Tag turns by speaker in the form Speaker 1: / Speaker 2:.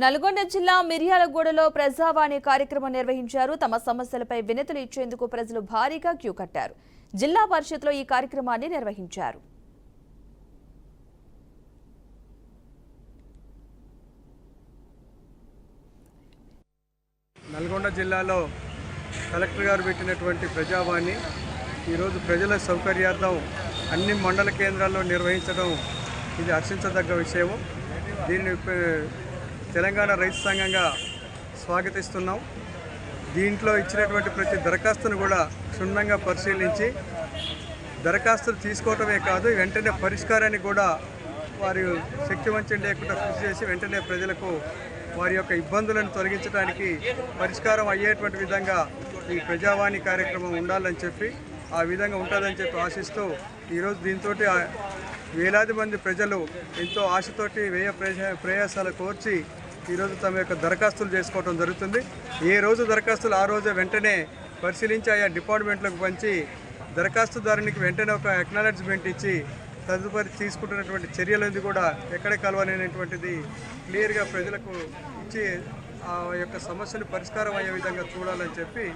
Speaker 1: నల్గొండ జిల్లా మిర్యాలగూడలో ప్రజావాణి కార్యక్రమం నిర్వహించారు. తమ సమస్యలపై వినతులు ఇచ్చేందుకు ప్రజలు భారీగా క్యూ కట్టారు. జిల్లా పరిషత్లో ఈ కార్యక్రమాన్ని నిర్వహించారు.
Speaker 2: నల్గొండ జిల్లాలో కలెక్టర్ గారు పెట్టినటువంటి ప్రజావాణి ఈరోజు ప్రజల సౌకర్యార్థం అన్ని మండల కేంద్రాల్లో నిర్వహించడం ఇది హర్షించదగ్గ విషయం దీన్ని తెలంగాణ రైతు సంఘంగా స్వాగతిస్తున్నాం. దీంట్లో ఇచ్చినటువంటి ప్రతి దరఖాస్తును కూడా క్షుణ్ణంగా పరిశీలించి దరఖాస్తులు తీసుకోవటమే కాదు వెంటనే పరిష్కారాన్ని కూడా వారి శక్తి వంచం లేకుండా కృషి చేసి వెంటనే ప్రజలకు వారి యొక్క ఇబ్బందులను తొలగించడానికి పరిష్కారం అయ్యేటువంటి విధంగా ఈ ప్రజావాణి కార్యక్రమం ఉండాలని చెప్పి ఆ విధంగా ఉంటుందని చెప్పి ఆశిస్తూ ఈరోజు దీంతో వేలాది మంది ప్రజలు ఎంతో ఆశతోటి వ్యయ ప్రయా- ప్రయాసాలు కోర్చి ఈరోజు తమ యొక్క దరఖాస్తులు చేసుకోవడం జరుగుతుంది. ఏ రోజు దరఖాస్తులు ఆ రోజు వెంటనే పరిశీలించి ఆయా డిపార్ట్మెంట్లకు పంచి దరఖాస్తుదారునికి వెంటనే ఒక అక్నాలెడ్జ్మెంట్ ఇచ్చి తదుపరి తీసుకుంటున్నటువంటి చర్యలది కూడా ఎక్కడ కలవనేటువంటిది క్లియర్గా ప్రజలకు ఇచ్చి ఆ యొక్క సమస్యలు పరిష్కారం అయ్యే విధంగా చూడాలని చెప్పి